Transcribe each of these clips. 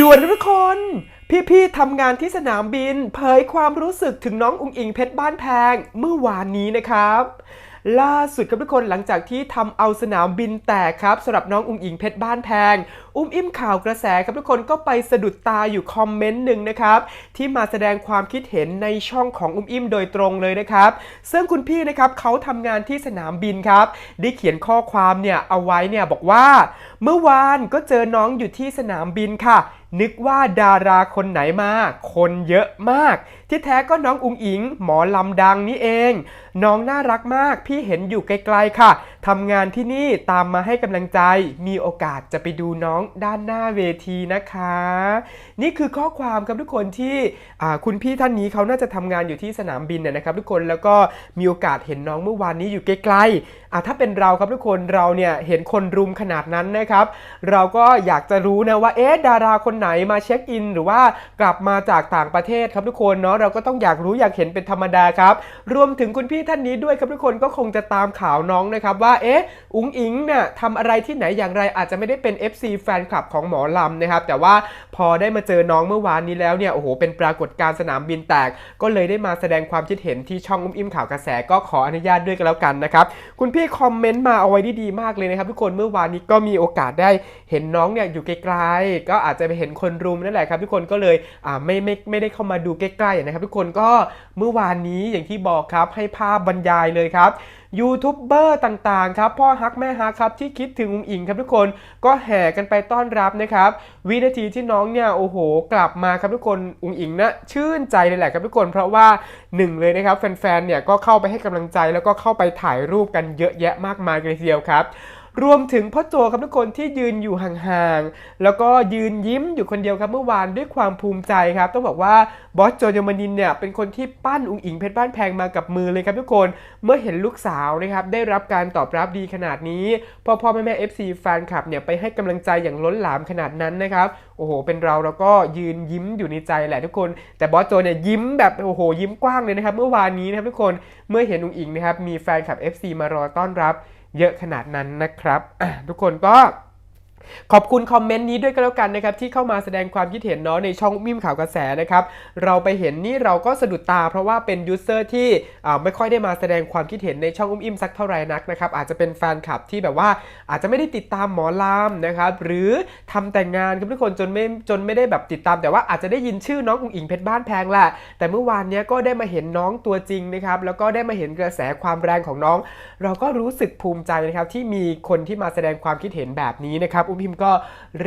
ด่วนทุกคน พี่ๆทำงานที่สนามบิน เผยความรู้สึกถึงน้องอุงอิงเพชรบ้านแพงเมื่อวานนี้นะครับ ล่าสุดครับทุกคนหลังจากที่ทำเอาสนามบินแตกครับสำหรับน้องอุงอิงเพชรบ้านแพง อุ้มอิ่มข่าวกระแสครับทุกคนก็ไปสะดุดตาอยู่คอมเมนต์หนึ่งนะครับ ที่มาแสดงความคิดเห็นในช่องของอุ้มอิ่มโดยตรงเลยนะครับ ซึ่งคุณพี่นะครับเขาทำงานที่สนามบินครับ ได้เขียนข้อความเนี่ยเอาไว้เนี่ยบอกว่า เมื่อวานก็เจอน้องอยู่ที่สนามบินค่ะ นึกว่าดาราคนไหนมา คนเยอะมาก ที่แท้ก็น้องอุงอิง หมอลำดังนี่เอง น้องน่ารักมาก พี่เห็นอยู่ไกลๆค่ะ ทำงานที่นี่ตามมาให้กำลังใจ มีโอกาสจะไปดูน้องด้านหน้าเวทีนะคะ นี่คือข้อความครับทุกคนที่คุณพี่ท่านนี้เขาน่าจะทำงานอยู่ที่สนามบินนนะครับทุกคน แล้วก็มีโอกาสเห็นน้องเมื่อวานนี้อยู่ไกลๆ อ่าถ้าเป็นเราครับทุกคนเราเนี่ยเห็นคนรุมขนาดนั้นนะครับ เราก็อยากจะรู้นะว่าเอ๊ะดาราคนไหนมาเช็คอิน หรือว่ากลับมาจากต่างประเทศครับทุกคนเนาะเราก็ต้องอยากรู้อยากเห็นเป็นธรรมดาครับ รวมถึงคุณพี่ท่านนี้ด้วยครับทุกคนก็คงจะตามข่าวน้องนะครับว่าเอ๊ะอุ๋งอิงเนี่ยทำอะไรที่ไหนอย่างไรอาจจะไม่ได้เป็น FC แฟนคลับของหมอลำนะครับแต่ว่าพอได้มาเจอน้องเมื่อวานนี้แล้วเนี่ยโอ้โหเป็นปรากฏการณ์สนามบินแตก ก็เลยได้มาแสดงความคิดเห็นที่ช่องอุ้มอิ่มข่าวกระแสก็ขออนุญาตด้วยกันแล้วกันนะครับคุณพี่คอมเมนต์มาเอาไว้ได้ดีมากเลยนะครับทุกคนเมื่อวานนี้ก็มีโอกาสได้เห็นน้องเนี่ยอยู่ไกลๆก็อาจจะไปเห็นคนรุมนั่นแหละครับทุกคนก็เลยอ่าไม่ไม่ไม่ได้เข้ามาดูใกล้ๆนะครับทุกคนก็เมื่อวานนี้อย่างที่บอกครับให้ภาพบรรยายเลยครับ ยูทูบเบอร์ต่างๆครับพ่อฮักแม่ฮักครับที่คิดถึงอุ้งอิงครับทุกคนก็แห่กันไปต้อนรับนะครับวินาทีที่น้องเนี่ยโอ้โห กลับมาครับทุกคนอุ้งอิงนะชื่นใจเลยแหละครับทุกคน เพราะว่าหนึ่งเลยนะครับแฟนๆเนี่ยก็เข้าไปให้กำลังใจแล้วก็เข้าไปถ่ายรูปกันเยอะแยะมากมายเลยทีเดียวครับ รวมถึงพ่อโจครับทุกคนที่ยืนอยู่ห่างๆ แล้วก็ยืนยิ้มอยู่คนเดียวครับเมื่อวานด้วยความภูมิใจครับ ต้องบอกว่าบอสโจยมานินเนี่ยเป็นคนที่ปั้นอุ๋งอิงเพชรบ้านแพงมากับมือเลยครับทุกคน เมื่อเห็นลูกสาวนะครับได้รับการตอบรับดีขนาดนี้ พ่อพ่อแม่แม่ FC แฟนคลับเนี่ยไปให้กำลังใจอย่างล้นหลามขนาดนั้นนะครับโอ้โห เป็นเราเราก็ยืนยิ้มอยู่ในใจแหละทุกคน แต่บอสโจเนี่ยยิ้มแบบโอ้โหยิ้มกว้างเลยนะครับเมื่อวานนี้นะครับทุกคนเมื่อเห็นอุ๋งอิงนะครับมีแฟนคลับ FC มารอต้อนรับ เยอะขนาดนั้นนะครับทุกคนก็ ขอบคุณคอมเมนต์นี้ด้วยก็แล้วกันนะครับที่เข้ามาแสดงความคิดเห็นเนาะในช่องมิมข่าวกระแสนะครับเราไปเห็นนี่เราก็สะดุดตา เพราะว่าเป็นยูเซอร์ที่ไม่ค่อยได้มาแสดงความคิดเห็นในช่องอุ้มอิ่มสักเท่าไหร่นักนะครับอาจจะเป็นแฟนคลับที่แบบว่าอาจจะไม่ได้ติดตามหมอลำนะครับหรือทำแต่งงานครับทุกคนจนไม่จนไม่ได้แบบติดตาม แต่ว่าอาจจะได้ยินชื่อน้องอุ๋งอิงเพชรบ้านแพงแหละแต่เมื่อวานนี้ก็ได้มาเห็นน้องตัวจริงนะครับแล้วก็ได้มาเห็นกระแสความแรงของน้อง เราก็รู้สึกภูมิใจนะครับที่มีคนที่มาแสดงความคิดเห็นแบบนี้นะครับอุ้มพิมก็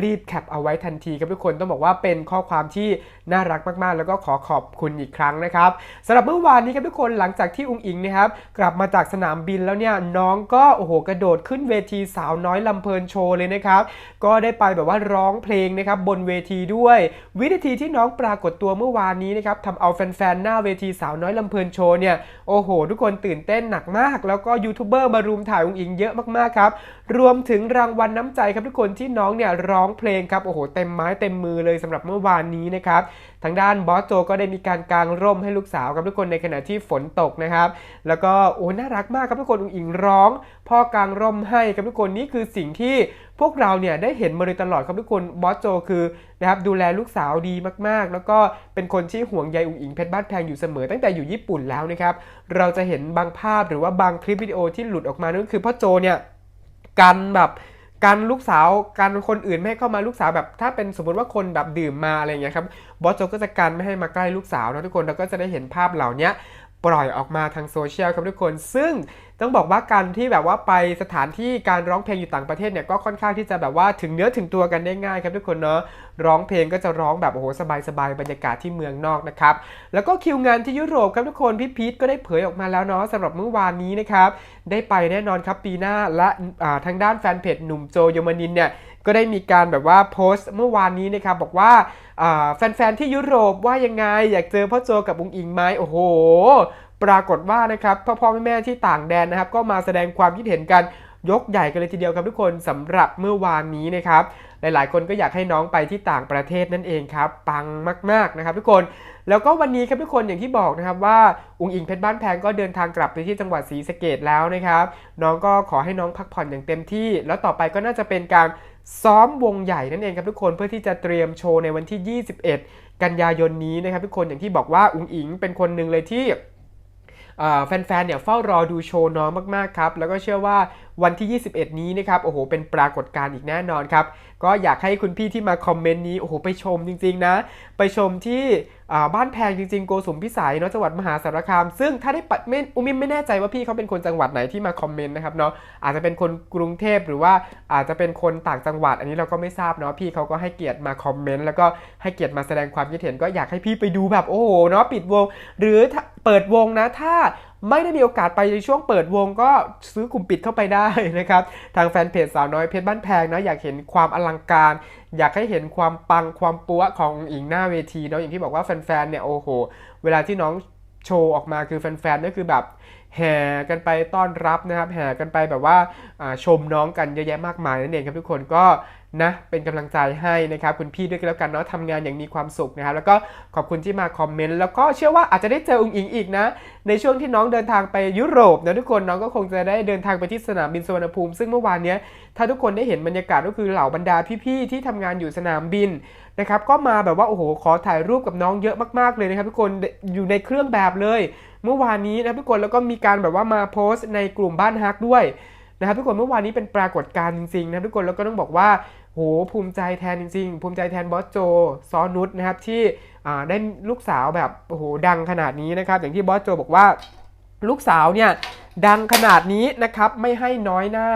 รีบแคปเอาไว้ทันทีครับทุกคนต้องบอกว่าเป็นข้อความที่ น่ารักมากๆ แล้วก็ขอขอบคุณอีกครั้งนะครับสำหรับเมื่อวานนี้ครับทุกคนหลังจากที่อุงอิงนะครับกลับมาจากสนามบินแล้วเนี่ยน้องก็โอ้โหกระโดดขึ้นเวทีสาวน้อยลำเพลินโชว์เลยนะครับก็ได้ไปแบบว่าร้องเพลงนะครับบนเวทีด้วย วินาทีที่น้องปรากฏตัวเมื่อวานนี้นะครับทำเอาแฟนๆหน้าเวทีสาวน้อยลำเพลินโชว์เนี่ยโอ้โห ทุกคนตื่นเต้นหนักมาก แล้วก็ยูทูบเบอร์มารุมถ่ายอุงอิงเยอะมากๆครับรวมถึงรางวัลน้ำใจครับทุกคนที่น้องเนี่ยร้องเพลงครับโอ้โหเต็มไม้เต็มมือเลยสำหรับเมื่อวานนี้นะครับทางด้านบอสโจก็ได้มีการกางร่มให้ลูกสาวครับทุกคนในขณะที่ฝนตกนะครับ แล้วก็โอ้น่ารักมากครับทุกคนอุงอิงร้อง พ่อกางร่มให้ครับทุกคนนี่คือสิ่งที่พวกเราเนี่ยได้เห็นมาโดยตลอดครับทุกคนบอสโจคือนะครับดูแลลูกสาวดีมากๆ แล้วก็เป็นคนที่ห่วงใยอุงอิงเพชรบ้านแพงอยู่เสมอตั้งแต่อยู่ญี่ปุ่นแล้วนะครับเราจะเห็นบางภาพหรือว่าบางคลิปวิดีโอที่หลุดออกมานั่นคือพ่อโจเนี่ยกันแบบ กันลูกสาวกันคนอื่นไม่ให้เข้ามาลูกสาวแบบถ้าเป็นสมมติว่าคนแบบดื่มมาอะไรอย่างเงี้ยครับบอสโจก็จะกันไม่ให้มาใกล้ลูกสาวนะทุกคนเราก็จะได้เห็นภาพเหล่านี้ ปล่อยออกมาทางโซเชียลครับทุกคน ซึ่งต้องบอกว่าการที่แบบว่าไปสถานที่การร้องเพลงอยู่ต่างประเทศเนี่ยก็ค่อนข้างที่จะแบบว่าถึงเนื้อถึงตัวกันได้ง่ายครับทุกคนเนาะร้องเพลงก็จะร้องแบบโอ้โหสบายๆบรรยากาศที่เมืองนอกนะครับแล้วก็คิวงานที่ยุโรปครับทุกคนพี่พีทก็ได้เผยออกมาแล้วเนาะสำหรับเมื่อวานนี้นะครับได้ไปแน่นอนครับปีหน้าและอ่าทางด้านแฟนเพจหนุ่มโจยมานินเนี่ย ก็ได้มีการแบบว่าโพสต์เมื่อวานนี้นะครับบอกว่าแฟนๆที่ยุโรปว่ายังไง อยากเจอพ่อโจกับอุงอิงไหมโอ้โห ปรากฏว่านะครับพ่อพ่อแม่ๆที่ต่างแดนนะครับ ก็มาแสดงความคิดเห็นกันยกใหญ่กันเลยทีเดียวครับทุกคนสำหรับเมื่อวานนี้นะครับ หลายๆ คนก็อยากให้น้องไปที่ต่างประเทศนั่นเองครับ ปังมากๆนะครับ ทุกคนแล้วก็วันนี้ครับทุกคนอย่างที่บอกนะครับว่าอุงอิงเพชรบ้านแพงก็เดินทางกลับไปที่จังหวัดศรีสะเกดแล้วนะครับ น้องก็ขอให้น้องพักผ่อนอย่างเต็มที่ แล้วต่อไปก็น่าจะเป็นการ ซ้อมวงใหญ่นั่นเองครับทุกคนเพื่อที่จะเตรียมโชว์ในวันที่ 21 กันยายนนี้นะครับทุกคนอย่างที่บอกว่าอุ๋งอิงเป็นคนหนึ่งเลยที่แฟนๆ เนี่ยเฝ้ารอดูโชว์น้องมากๆ ครับ แล้วก็เชื่อว่าวันที่ 21 นี้นะครับ โอ้โห เป็นปรากฏการณ์อีกแน่นอนครับ ก็อยากให้คุณพี่ที่มาคอมเมนต์นี้ โอ้โห ไปชมจริงๆ นะ ไปชมที่ บ้านแพงจริงๆโกสุมพิสัยเนาะจังหวัดมหาสารคาม ซึ่งถ้าได้ปัดไม่อุมิมไม่แน่ใจว่าพี่เขาเป็นคนจังหวัดไหนที่มาคอมเมนต์นะครับเนาะอาจจะเป็นคนกรุงเทพหรือว่าอาจจะเป็นคนต่างจังหวัด อันนี้เราก็ไม่ทราบเนาะพี่เขาก็ให้เกียรติมาคอมเมนต์แล้วก็ให้เกียรติมาแสดงความคิดเห็นก็อยากให้พี่ไปดูแบบโอ้โหเนาะปิดวง หรือเปิดวงนะถ้าไม่ได้มีโอกาสไปในช่วงเปิดวงก็ซื้อกลุ่มปิดเข้าไปได้นะครับ ทางแฟนเพจสาวน้อยเพชรบ้านแพงนะอยากเห็นความอลังการ อยากให้เห็นความปังความปัวของอิงหน้าเวทีเนาะอย่างที่บอกว่าแฟนๆเนี่ยโอ้โห เวลาที่น้องโชว์ออกมาคือแฟนๆนี่คือแบบแห่กันไปต้อนรับนะครับแห่กันไปแบบว่าอ่าชมน้องกันเยอะแยะมากมายนั่นเองครับทุกคนก็นะเป็นกำลังใจให้นะครับคุณพี่ด้วยกันแล้วกันเนาะทำงานอย่างมีความสุขนะครับแล้วก็ขอบคุณที่มาคอมเมนต์แล้วก็เชื่อว่าอาจจะได้เจออุงอิงอีกนะ ในช่วงที่น้องเดินทางไปยุโรปนะทุกคนน้องก็คงจะได้เดินทางไปที่สนามบินสุวรรณภูมิ ซึ่งเมื่อวานเนี้ยถ้าทุกคนได้เห็นบรรยากาศก็คือเหล่าบรรดาพี่ๆที่ทำงานอยู่สนามบินนะครับก็มาแบบว่าโอ้โหขอถ่ายรูปกับน้องเยอะมากๆเลยนะครับทุกคนอยู่ในเครื่องแบบเลย เมื่อวานนี้นะทุกคนแล้วก็มีการแบบว่ามาโพสต์ในกลุ่มบ้านฮักด้วย นะครับทุกคนเมื่อวานนี้เป็นปรากฏการณ์จริงๆนะทุกคนแล้วก็ต้องบอกว่าโหภูมิใจแทนจริงๆ ภูมิใจแทนบอสโจซอนุชนะครับที่ได้ลูกสาวแบบโอ้โหดังขนาดนี้นะครับอย่างที่บอสโจบอกว่าลูกสาวเนี่ยดังขนาดนี้นะครับไม่ให้น้อยหน้า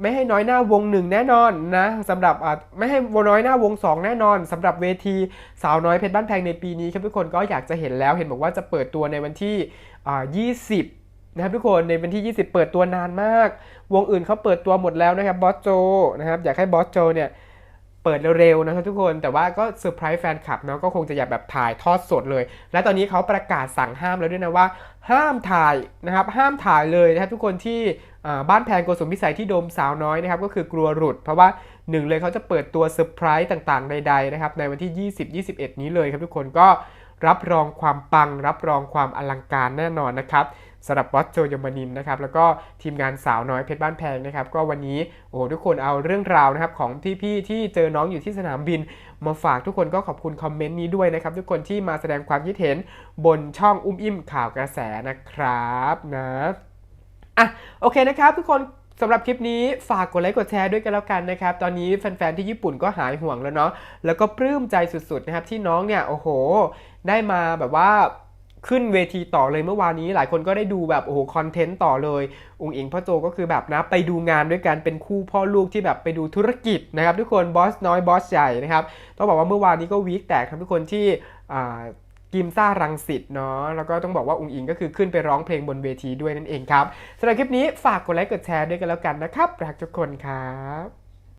ไม่ให้น้อยหน้าวงหนึ่งแน่นอนนะสำหรับไม่ให้น้อยหน้าวงสองแน่นอนสำหรับเวทีสาวน้อยเพชรบ้านแพงในปีนี้ครับทุกคนก็อยากจะเห็นแล้วเห็นบอกว่าจะเปิดตัวในวันที่อ่า20 นะครับทุกคนในวันที่ 20 เปิดตัวนานมาก วงอื่นเขาเปิดตัวหมดแล้วนะครับบอสโจนะครับอยากให้บอสโจเนี่ยเปิดเร็วๆนะครับทุกคนแต่ว่าก็เซอร์ไพรส์แฟนคลับเนาะก็คงจะอยากแบบถ่ายทอดสดเลย และตอนนี้เขาประกาศสั่งห้ามแล้วด้วยนะว่า ห้ามถ่ายนะครับห้ามถ่ายเลยนะครับทุกคนที่บ้านแพงโกสมพิสัยที่โดมสาวน้อยนะครับก็คือกลัวหลุด เพราะว่าหนึ่งเลยเขาจะเปิดตัวเซอร์ไพรส์ต่างๆใดๆนะครับในวันที่ 20-21 นี้เลยครับทุกคนก็รับรองความปัง รับรองความอลังการแน่นอนนะครับ สำหรับบอสโจยมนินนะครับแล้วก็ทีมงานสาวน้อยเพชรบ้านแพงนะครับก็วันนี้โอ้ทุกคนเอาเรื่องราวนะครับของพี่ๆที่เจอน้องอยู่ที่สนามบิน มาฝากทุกคนก็ขอบคุณคอมเมนต์นี้ด้วยนะครับทุกคนที่มาแสดงความคิดเห็นบนช่องอุ้มอิ่มข่าวกระแสนะครับนะอะโอเคนะครับ ทุกคนสำหรับคลิปนี้ฝากกดไลค์กดแชร์ด้วยกันแล้วกันนะครับ ตอนนี้แฟนๆที่ญี่ปุ่นก็หายห่วงแล้วเนาะแล้วก็ปลื้มใจสุดๆนะครับที่น้องเนี่ยโอ้โห ได้มาแบบว่า ขึ้นเวทีต่อเลยเมื่อวานนี้หลายคนก็ได้ดูแบบโอ้โหคอนเทนต์ต่อเลยอุงอิงพ่อโจก็คือแบบนะไปดูงานด้วยกันเป็นคู่พ่อลูกที่แบบไปดูธุรกิจนะครับทุกคนบอสน้อยบอสใหญ่นะครับต้องบอกว่าเมื่อวานนี้ก็วีคแตกครับทุกคนที่กิมซ่ารังสิตเนาะแล้วก็ต้องบอกว่าอุงอิงก็คือขึ้นไปร้องเพลงบนเวทีด้วยนั่นเองครับสำหรับคลิปนี้ฝากกดไลค์กดแชร์ด้วยกันแล้วกันนะครับรักทุกคนครับ